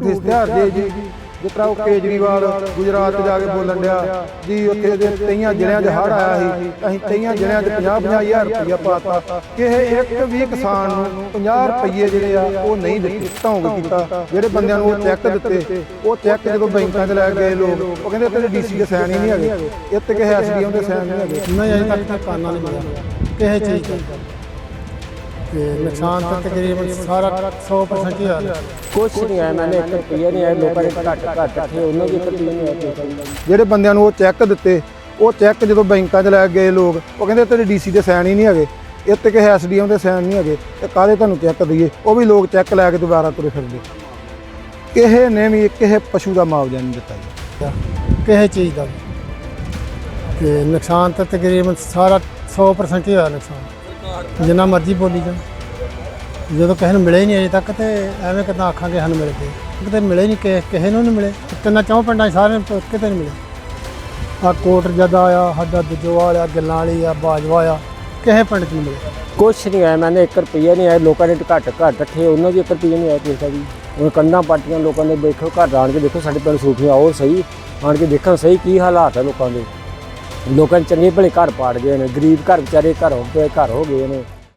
ਝੂਠ ਇਸ਼ਤਿਹਾਰ ਦੇ ਜੀ। ਜਿਸ ਤਰ੍ਹਾਂ ਉਹ ਕੇਜਰੀਵਾਲ ਗੁਜਰਾਤ ਜਾ ਕੇ ਬੋਲਣ ਡਿਆ, ਜੀ ਉੱਥੇ ਦੇ ਤਈਆਂ ਜ਼ਿਲ੍ਹਿਆਂ 'ਚ ਹੜ੍ਹ ਆਇਆ ਸੀ, ਅਸੀਂ ਤਈਆਂ ਜ਼ਿਲ੍ਹਿਆਂ 'ਚ 50 ਹਜ਼ਾਰ ਰੁਪਇਆ ਪਾਤਾ। ਕਿਸੇ ਇੱਕ ਵੀ ਕਿਸਾਨ ਨੂੰ 50 ਰੁਪਏ ਜਿਹੜੇ ਆ, ਉਹ ਨਹੀਂ ਦਿੱਤੇ ਢੌਂਗ ਕੀਤਾ। ਜਿਹੜੇ ਬੰਦਿਆਂ ਨੂੰ ਉਹ ਚੈੱਕ ਦਿੱਤੇ, ਉਹ ਚੈੱਕ ਜਦੋਂ ਬੈਂਕਾਂ 'ਚ ਲੈ ਗਏ ਲੋਕ, ਉਹ ਕਹਿੰਦੇ ਤੇਰੇ ਡੀਸੀ ਦੇ ਸਾਈਨ ਹੀ ਨਹੀਂ ਹੈਗੇ। ਇੱਥੇ ਕਿਸੇ ਐਸਡੀਐਮ ਦੇ ਸਾਈਨ ਨਹੀਂ ਹੈਗੇ। ਨਹੀਂ, ਅਜੇ ਤੱਕ ਤਾਂ ਕਾਨਾ ਨਹੀਂ ਮਿਲਿਆ ਕਿਸੇ ਚੀਜ਼ ਦਾ ਤੇ ਨੁਕਸਾਨ ਤਾਂ ਤਕਰੀਬਨ ਸਾਰਾ 100% ਹੀ ਆ ਕੁਛ ਨਹੀਂ ਆਇਆ ਮੈਨੇ ਇੱਕ ਰੁਪਈਆ ਨਹੀਂ ਆਇਆ ਲੋਕਾਂ ਦੇ ਘੱਟ ਘੱਟ ਰੱਖੇ ਉਹਨਾਂ ਦੀ ਇੱਕ ਰੁਪਈਆ ਨਹੀਂ ਆਇਆ। ਜਿਹੜੇ ਬੰਦਿਆਂ ਨੂੰ ਉਹ ਚੈੱਕ ਦਿੱਤੇ ਉਹ ਚੈੱਕ ਜਦੋਂ ਬੈਂਕਾਂ 'ਚ ਲੈ ਗਏ ਲੋਕ ਉਹ ਕਹਿੰਦੇ ਤੇਰੇ ਡੀਸੀ ਦੇ ਸਾਈਨ ਹੀ ਨਹੀਂ ਹੈਗੇ ਇੱਥੇ ਕਿਸੇ ਐਸਡੀਐਮ ਦੇ ਸਾਈਨ ਨਹੀਂ ਹੈਗੇ ਤੇ ਕਾਹਦੇ ਤੁਹਾਨੂੰ ਚੈੱਕ ਦਈਏ? ਉਹ ਵੀ ਲੋਕ ਚੈੱਕ ਲੈ ਕੇ ਦੁਬਾਰਾ ਤੁਰੇ ਫਿਰਦੇ। ਕਿਸੇ ਨੇ ਵੀ ਕਿਸੇ ਪਸ਼ੂ ਦਾ ਮੁਆਵਜ਼ਾ ਨਹੀਂ ਦਿੱਤਾ ਜੀ। ਕਿਸੇ ਚੀਜ਼ ਦਾ ਵੀ। ਤੇ ਨੁਕਸਾਨ ਤਾਂ ਤਕਰੀਬਨ ਸਾਰਾ 100% ਹੀ ਹੋਇਆ ਨੁਕਸਾਨ। ਜਿੰਨਾ ਮਰਜ਼ੀ ਬੋਲੀ ਜਾ ਜਦੋਂ ਕਿਸੇ ਨੂੰ ਮਿਲੇ ਨਹੀਂ ਅਜੇ ਤੱਕ ਤੇ ਐਵੇਂ ਕਿਦਾਂ ਆਖਾਂਗੇ ਸਾਨੂੰ ਮਿਲ ਗਏ ਕਿਤੇ ਮਿਲੇ ਨਹੀਂ ਕਿਸੇ ਕਿਸੇ ਨੂੰ ਨਹੀਂ ਮਿਲੇ। ਤਿੰਨਾਂ ਚੌਂ ਪਿੰਡਾਂ 'ਚ ਸਾਰਿਆਂ ਨੂੰ ਕਿਤੇ ਨਹੀਂ ਮਿਲੇ। ਆ ਕੋਟ ਜਦਾ ਆ ਸਾਡਾ ਦਜੋਵਾਲ ਆ, ਗੱਲਾਂ ਵਾਲੀ ਆ, ਬਾਜਵਾ ਆ, ਕਿਸੇ ਪਿੰਡ 'ਚ ਨਹੀਂ ਮਿਲੇ। ਕੁਛ ਨਹੀਂ ਆਇਆ, ਮੈਨੇ ਇੱਕ ਰੁਪਈਆ ਨਹੀਂ ਆਇਆ। ਲੋਕਾਂ ਨੇ ਘੱਟ ਘੱਟ ਰੱਖੇ, ਉਹਨਾਂ ਦੀ ਇੱਕ ਰੁਪਈਆ ਨਹੀਂ ਆਇਆ ਕਿਸੇ ਵੀ। ਹੁਣ ਕੰਨਾਂ ਪਾਟੀਆਂ, ਲੋਕਾਂ ਦੇ ਦੇਖੋ, ਘਰ ਆਣ ਕੇ ਦੇਖੋ, ਸਾਡੇ ਪਿੰਡ ਸੂਫੀਆਂ ਆਓ ਸਹੀ। ਆਣ ਕੇ ਦੇਖਣ ਸਹੀ ਕੀ ਹਾਲਾਤ ਹੈ ਲੋਕਾਂ ਦੇ। ਲੋਕਾਂ ਨੇ ਚੰਗੇ ਭਲੇ ਘਰ ਪਾੜ ਗਏ ਨੇ, ਗਰੀਬ ਘਰ ਵਿਚਾਰੇ ਘਰ ਹੋ ਗਏ ਘਰ ਹੋ ਗਏ ਨੇ।